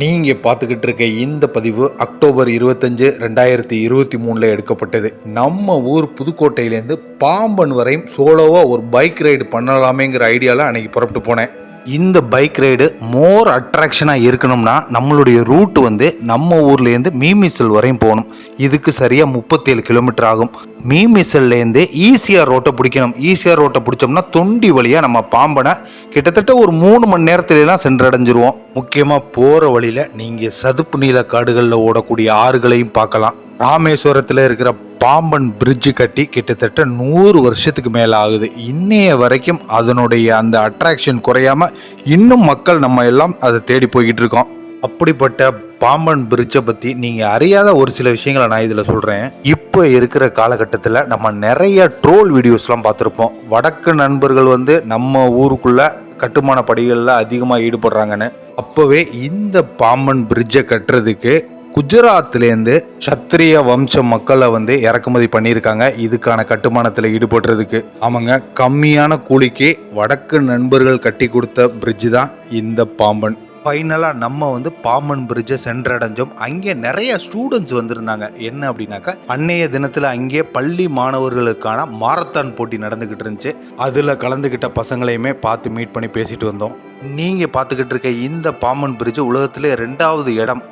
நீங்க பார்த்துக்கிட்டு இருக்க இந்த பதிவு அக்டோபர் இருபத்தஞ்சு ரெண்டாயிரத்தி இருபத்தி மூணில் எடுக்கப்பட்டது. நம்ம ஊர் புதுக்கோட்டையிலேருந்து பாம்பன் வரையும் சோலோவாக ஒரு பைக் ரைடு பண்ணலாமேங்கிற ஐடியாவில் அன்னைக்கு புறப்பட்டு போனேன். இந்த பைக் ரைடு மோர் அட்ராக்ஷனாக இருக்கணும்னா நம்மளுடைய ரூட் வந்து நம்ம ஊர்லேருந்து மீமிசல் வரையும் போகணும். இதுக்கு சரியாக முப்பத்தேழு கிலோமீட்டர் ஆகும். மீமிசல்லேருந்து ஈஸியாக ரோட்டை பிடிக்கணும். ஈசிஆர் ரோட்டை பிடிச்சோம்னா தொண்டி வழியாக நம்ம பாம்பனை கிட்டத்தட்ட ஒரு மூணு மணி நேரத்துலலாம் சென்றடைஞ்சிருவோம். முக்கியமாக போகிற வழியில் நீங்கள் சதுப்பு நீல காடுகளில் ஓடக்கூடிய ஆறுகளையும் பார்க்கலாம். ராமேஸ்வரத்தில் இருக்கிற பாம்பன் பிரிட்ஜு கட்டி கிட்டத்தட்ட நூறு வருஷத்துக்கு மேலே ஆகுது இன்னைய வரைக்கும் அதனுடைய அந்த அட்ராக்ஷன் குறையாமல் இன்னும் மக்கள் நம்ம எல்லாம் அதை தேடி போய்கிட்டு இருக்கோம். அப்படிப்பட்ட பாம்பன் பிரிட்ஜை பற்றி நீங்கள் அறியாத ஒரு சில விஷயங்களை நான் இதில் சொல்கிறேன் இப்போ இருக்கிற காலகட்டத்தில் நம்ம நிறைய ட்ரோல் வீடியோஸ்லாம் பார்த்துருப்போம். வடக்கு நண்பர்கள் வந்து நம்ம ஊருக்குள்ளே கட்டுமான படிகளில் அதிகமாக ஈடுபடுறாங்கன்னு. அப்போவே இந்த பாம்பன் பிரிட்ஜை கட்டுறதுக்கு குஜராத்லேருந்து சத்திரிய வம்ச மக்களை வந்து இறக்குமதி பண்ணியிருக்காங்க. இதுக்கான கட்டுமானத்தில் ஈடுபடுறதுக்கு. அவங்க கம்மியான கூலிக்கு வடக்கு நண்பர்கள் கட்டி கொடுத்த பிரிட்ஜ் தான் இந்த பாம்பன். ஃபைனலாக நம்ம வந்து பாம்பன் பிரிட்ஜை சென்றடைஞ்சோம். அங்கே நிறைய ஸ்டூடெண்ட்ஸ் வந்திருந்தாங்க. என்ன அப்படின்னாக்கா அன்னைய தினத்தில் அங்கே பள்ளி மாணவர்களுக்கான மாரத்தான் போட்டி நடந்துக்கிட்டு இருந்துச்சு. அதில் கலந்துக்கிட்ட பசங்களையுமே பார்த்து மீட் பண்ணி பேசிட்டு வந்தோம். நீங்கள் பார்த்துக்கிட்டு இருக்க இந்த பாம்பன் பிரிட்ஜ் உலகத்திலே ரெண்டாவது இடம்.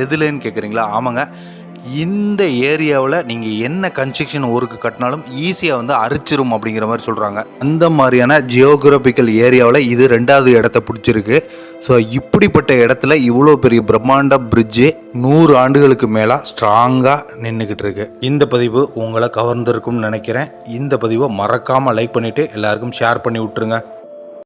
எதுலன்னு கேட்குறீங்களா? ஆமாங்க. இந்த ஏரியாவில் நீங்கள் என்ன கன்ஸ்ட்ரக்ஷன் ஒர்க்கு கட்டினாலும் ஈஸியாக வந்து அரிச்சிரும் அப்படிங்கிற மாதிரி சொல்கிறாங்க அந்த மாதிரியான ஜியோகிராபிக்கல் ஏரியாவில் இது ரெண்டாவது இடத்த பிடிச்சிருக்கு. ஸோ இப்படிப்பட்ட இடத்துல இவ்வளோ பெரிய பிரம்மாண்ட பிரிட்ஜு நூறு ஆண்டுகளுக்கு மேலே ஸ்ட்ராங்காக நின்றுக்கிட்டு இருக்கு. இந்த பதிவு உங்களை கவர்ந்திருக்கும்னு நினைக்கிறேன். இந்த பதிவை மறக்காமல் லைக் பண்ணிவிட்டு எல்லாருக்கும் ஷேர் பண்ணி விட்ருங்க